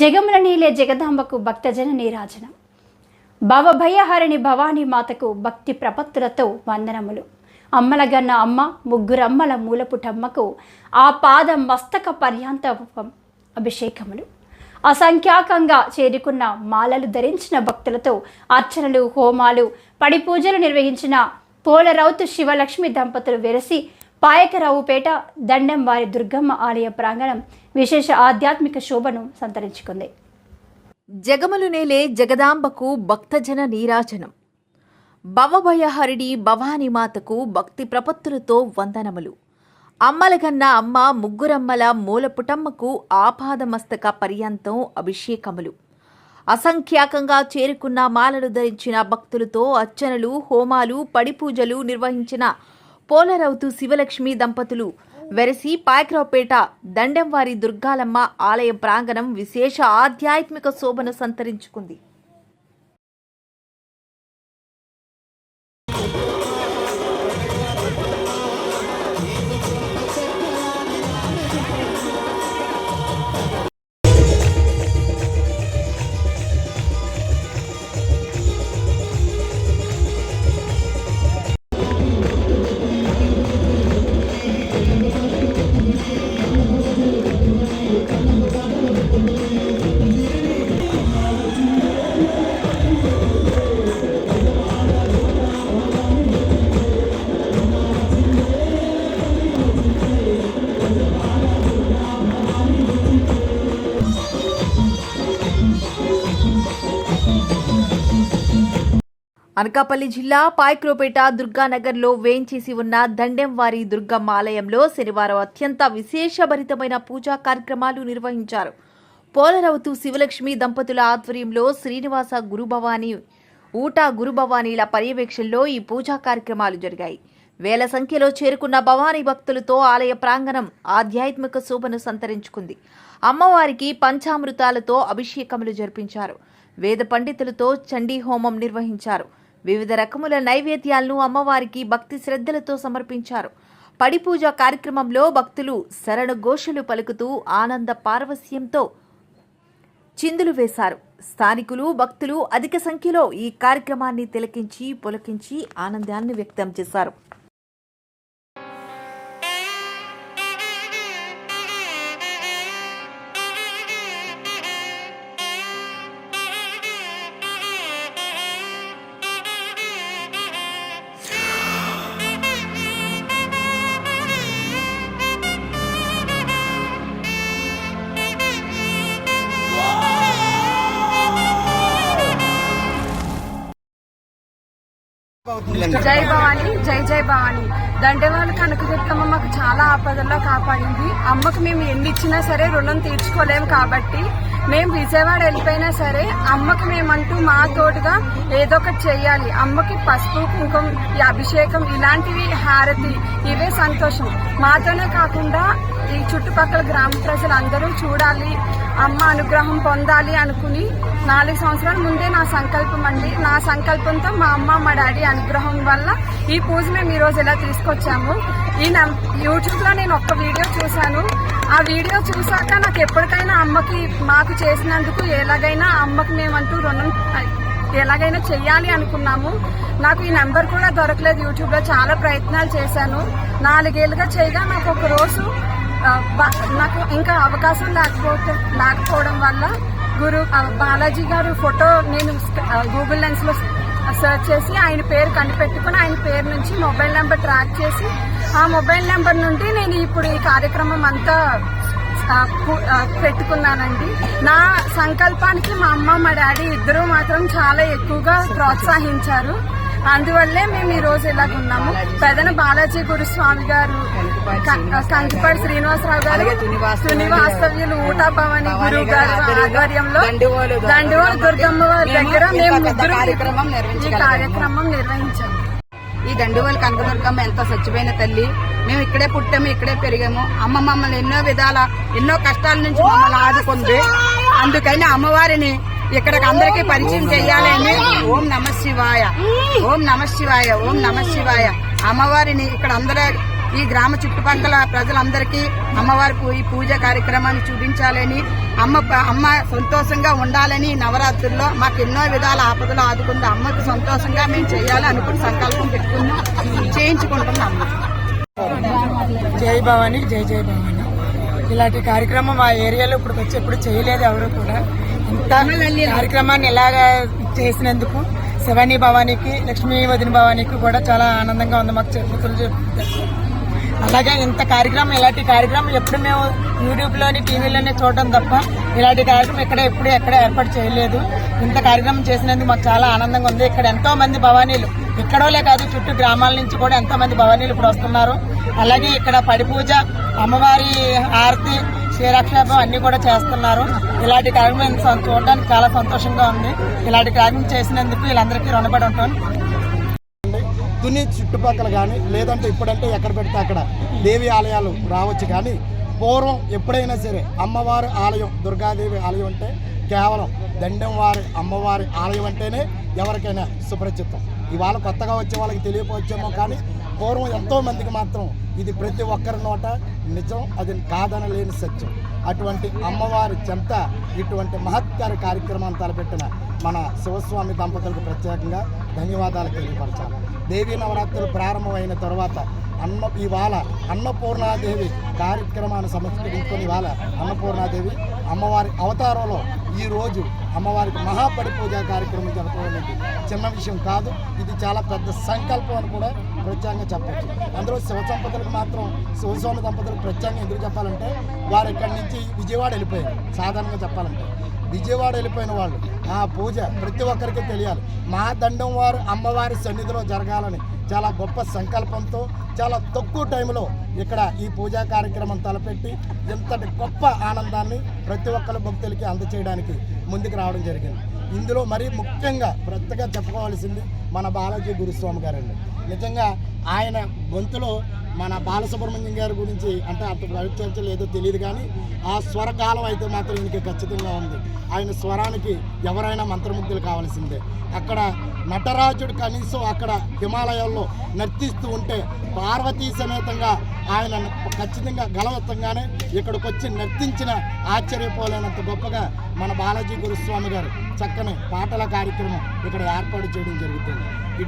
జగమున నీలే జగదాంబకు భక్తజన నీరాజనం. భవభయహరిణి భవానీ మాతకు భక్తి ప్రపత్తులతో వందనములు. అమ్మలగన్న అమ్మ ముగ్గురమ్మల మూలపుటమ్మకు ఆ పాద మస్తక పర్యాంతం అభిషేకములు. అసంఖ్యాకంగా చేరుకున్న మాలలు ధరించిన భక్తులతో అర్చనలు హోమాలు పడి పూజలు నిర్వహించిన పోలరౌతు శివలక్ష్మి దంపతులు వెరసి పాయకరావుపేట దండం వారి దుర్గమ్మ ఆలయ ప్రాంగణం విశేష ఆధ్యాత్మిక శోభను సంతరించుకుంది. జగములు నేలే జగదాంబకు భక్తజన నీరాజనం. భవభయహరిణి భవానీ మాతకు భక్తి ప్రపత్తులతో వందనములు. అమ్మలగన్న అమ్మ ముగ్గురమ్మల మూలపుటమ్మకు ఆపాదమస్తక పర్యంతం అభిషేకములు. అసంఖ్యాకంగా చేరుకున్న మాలలు ధరించిన భక్తులతో అర్చనలు హోమాలు పడిపూజలు నిర్వహించిన పోలరౌతు శివలక్ష్మి దంపతులు వెరసి పాయక్రావుపేట దండెంవారి దుర్గాలమ్మ ఆలయ ప్రాంగణం విశేష ఆధ్యాత్మిక శోభను సంతరించుకుంది. అనకాపల్లి జిల్లా పాయక్రోపేట దుర్గానగర్లో వేంచేసి ఉన్న దండెంవారి దుర్గమ్మ ఆలయంలో శనివారం అత్యంత విశేషభరితమైన పూజా కార్యక్రమాలు నిర్వహించారు. పోలరవుతు శివలక్ష్మి దంపతుల ఆధ్వర్యంలో శ్రీనివాస గురుభవాని ఊటా గురుభవానీల పర్యవేక్షణలో ఈ పూజా కార్యక్రమాలు జరిగాయి. వేల సంఖ్యలో చేరుకున్న భవానీ భక్తులతో ఆలయ ప్రాంగణం ఆధ్యాత్మిక శోభను సంతరించుకుంది. అమ్మవారికి పంచామృతాలతో అభిషేకములు జరిపించారు. వేద పండితులతో చండీ హోమం నిర్వహించారు. వివిధ రకముల నైవేద్యాలను అమ్మవారికి భక్తి శ్రద్ధలతో సమర్పించారు. పడిపూజ కార్యక్రమంలో భక్తులు శరణ ఘోషలు పలుకుతూ ఆనంద పార్వస్యంతో చిందులు వేశారు. స్థానికులు భక్తులు అధిక సంఖ్యలో ఈ కార్యక్రమాన్ని తిలకించి పులకించి ఆనందాన్ని వ్యక్తం చేశారు. జై భవాని జై జై భవాని. దండేవాళ్ళు కనకదుర్గమ్మ మాకు చాలా ఆపదల్లో కాపాడింది. అమ్మకు మేము ఎన్ని ఇచ్చినా సరే రుణం తీర్చుకోలేము కాబట్టి మేము విజయవాడ వెళ్ళిపోయినా సరే అమ్మకి మేమంటూ మా తోడుగా ఏదో ఒకటి చెయ్యాలి. అమ్మకి పసుపు కుంకుమ అభిషేకం ఇలాంటివి హారతి ఇవే సంతోషం. మాతోనే కాకుండా ఈ చుట్టుపక్కల గ్రామ ప్రజలందరూ చూడాలి అమ్మ అనుగ్రహం పొందాలి అనుకుని నాలుగు సంవత్సరాల ముందే నా సంకల్పం అండి. నా సంకల్పంతో మా అమ్మ మా డాడీ అనుగ్రహం వల్ల ఈ పూజ మేము ఈ రోజు ఇలా తీసుకొచ్చాము? ఈ యూట్యూబ్లో నేను ఒక్క వీడియో చూశాను. ఆ వీడియో చూసాక నాకు ఎప్పటికైనా అమ్మకి మాకు చేసినందుకు ఎలాగైనా అమ్మకి మేమంటూ రుణం ఎలాగైనా చెయ్యాలి అనుకున్నాము. నాకు ఈ నెంబర్ కూడా దొరకలేదు యూట్యూబ్లో చాలా ప్రయత్నాలు చేశాను. నాలుగేళ్ళుగా చేయగా నాకు ఒక రోజు నాకు ఇంకా అవకాశం లేకపోతే లేకపోవడం వల్ల గురు బాలాజీ గారు ఫోటో నేను గూగుల్ లెన్స్లో సెర్చ్ చేసి ఆయన పేరు కనిపెట్టుకుని ఆయన పేరు నుంచి మొబైల్ నెంబర్ ట్రాక్ చేసి ఆ మొబైల్ నెంబర్ నుండి నేను ఇప్పుడు ఈ కార్యక్రమం అంతా పెట్టుకున్నానండి. నా సంకల్పానికి మా అమ్మ మా డాడీ ఇద్దరూ మాత్రం చాలా ఎక్కువగా ప్రోత్సహించారు. అందువల్లే మేము ఈ రోజు ఇలాగ ఉన్నాము. పెదన బాలాజీ గురుస్వామి గారు కంకిపాటి శ్రీనివాసరావు గారు శ్రీనివాసవ్యులు ఊటా భవాని గురువు గారు ఆధ్వర్యంలో దండువోలు దుర్గమ్మ వారి దగ్గర మేము ముగ్గురు ఈ. కార్యక్రమం నిర్వహించాము. ఈ దండువల్ కనకదుర్గమ్మ ఎంతో చచ్చిపోయిన తల్లి. మేము ఇక్కడే పుట్టాము ఇక్కడే పెరిగాము. అమ్మ మమ్మల్ని ఎన్నో విధాల ఎన్నో కష్టాల నుంచి మమ్మల్ని ఆదుకుంది. అందుకని అమ్మవారిని ఇక్కడికి అందరికీ పరిచయం చేయాలని ఓం నమ శివాయ. ఓం నమ శివాయ ఓం నమ శివాయ. అమ్మవారిని ఇక్కడ అందరూ ఈ గ్రామ చుట్టుపక్కల ప్రజలందరికీ అమ్మవారికి ఈ పూజ కార్యక్రమాన్ని చూపించాలని అమ్మ అమ్మ సంతోషంగా ఉండాలని నవరాత్రుల్లో మాకు ఎన్నో విధాల ఆపదలు ఆదుకుంది. అమ్మకు సంతోషంగా మేము చేయాలి అనుకుని సంకల్పం పెట్టుకున్నాం. చేయించుకుంటున్నాం. జై భవాని జై జై భవాని. ఇలాంటి కార్యక్రమం మా ఏరియాలో ఇప్పుడు వచ్చి ఎప్పుడు చేయలేదు ఎవరు కూడా. ఇంత కార్యక్రమాన్ని ఇలాగా చేసినందుకు శివాని భవానికి లక్ష్మీ వదిన భవానికి కూడా చాలా ఆనందంగా ఉంది మాకు చెప్పుతులు అలాగే ఇంత కార్యక్రమం ఇలాంటి కార్యక్రమం ఎప్పుడు మేము యూట్యూబ్లోని టీవీలోనే చూడటం తప్ప ఇలాంటి కార్యక్రమం ఇక్కడ ఎప్పుడు ఎక్కడ ఏర్పాటు చేయలేదు. ఇంత కార్యక్రమం చేసినందుకు మాకు చాలా ఆనందంగా ఉంది. ఇక్కడ ఎంతో మంది భవానీలు ఇక్కడోలే కాదు చుట్టూ గ్రామాల నుంచి కూడా ఎంతో మంది భవానీలు ఇప్పుడు వస్తున్నారు. అలాగే ఇక్కడ పడిపూజ అమ్మవారి ఆర్తి శ్రీరాక్షేపం అన్ని కూడా చేస్తున్నారు. ఇలాంటి కార్యక్రమం చూడడానికి చాలా సంతోషంగా ఉంది. ఇలాంటి కార్యక్రమం చేసినందుకు వీళ్ళందరికీ రుణపడి ఉంటాను తుని చుట్టుపక్కల కానీ లేదంటే ఇప్పుడంటే ఎక్కడ పెడితే అక్కడ దేవి ఆలయాలు రావచ్చు కానీ పూర్వం ఎప్పుడైనా సరే అమ్మవారి ఆలయం దుర్గాదేవి ఆలయం అంటే కేవలం దండం వారి అమ్మవారి ఆలయం అంటేనే ఎవరికైనా సుపరిచితం. ఇవాళ కొత్తగా వచ్చే వాళ్ళకి తెలియకపోవచ్చేమో కానీ పూర్వం ఎంతో మందికి మాత్రం ఇది ప్రతి ఒక్కరి నోట నిజం అది కాదనలేని సత్యం. అటువంటి అమ్మవారి చెంత ఇటువంటి మహత్కర కార్యక్రమాన్ని తలపెట్టిన మన శివస్వామి దంపతులకు ప్రత్యేకంగా ధన్యవాదాలు తెలియపరచాలి. దేవీ నవరాత్రులు ప్రారంభమైన తర్వాత అన్న ఇవాళ అన్నపూర్ణాదేవి కార్యక్రమాన్ని సంస్కరించుకొని ఇవాళ అన్నపూర్ణాదేవి అమ్మవారి అవతారంలో ఈ రోజు అమ్మవారికి మహాపడి పూజ కార్యక్రమం జరపడం చిన్న విషయం కాదు ఇది చాలా పెద్ద సంకల్పం అని కూడా ప్రత్యేకంగా చెప్పచ్చు. అందులో శివ సంపదలకు మాత్రం శివస్వామి దంపతులకు ప్రత్యేకంగా ఎందుకు చెప్పాలంటే వారు ఇక్కడి నుంచి విజయవాడ వెళ్ళిపోయారు సాధారణంగా చెప్పాలంటే. విజయవాడ వెళ్ళిపోయిన వాళ్ళు. ఆ పూజ ప్రతి ఒక్కరికి తెలియాలి. మా దండం వారు అమ్మవారి సన్నిధిలో జరగాలని చాలా గొప్ప సంకల్పంతో చాలా తక్కువ టైంలో ఇక్కడ ఈ పూజా కార్యక్రమం తలపెట్టి ఇంతటి గొప్ప ఆనందాన్ని ప్రతి ఒక్కరు భక్తులకి అందచేయడానికి ముందుకు రావడం జరిగింది. ఇందులో మరీ ముఖ్యంగా ప్రత్యేకంగా చెప్పుకోవాల్సింది మన బాలాజీ గురుస్వామి గారండి. నిజంగా ఆయన గొంతులో మన బాలసుబ్రహ్మణ్యం గారి గురించి అంటే అంత ప్రైవేట్ చర్చలు ఏదో తెలియదు కానీ ఆ స్వరకాలం అయితే మాత్రం ఈయనకి ఖచ్చితంగా ఉంది. ఆయన స్వరానికి ఎవరైనా మంత్రముగ్ధులు కావాల్సిందే. అక్కడ నటరాజుడు కనీసం అక్కడ హిమాలయాల్లో నర్తిస్తూ ఉంటే పార్వతీ సమేతంగా ఆయన ఖచ్చితంగా గలవత్తంగానే ఇక్కడికి వచ్చి నర్తించిన ఆశ్చర్యపోలేనంత గొప్పగా మన బాలాజీ గురుస్వామి గారు చక్కని పాటల కార్యక్రమం ఇక్కడ ఏర్పాటు చేయడం జరుగుతుంది.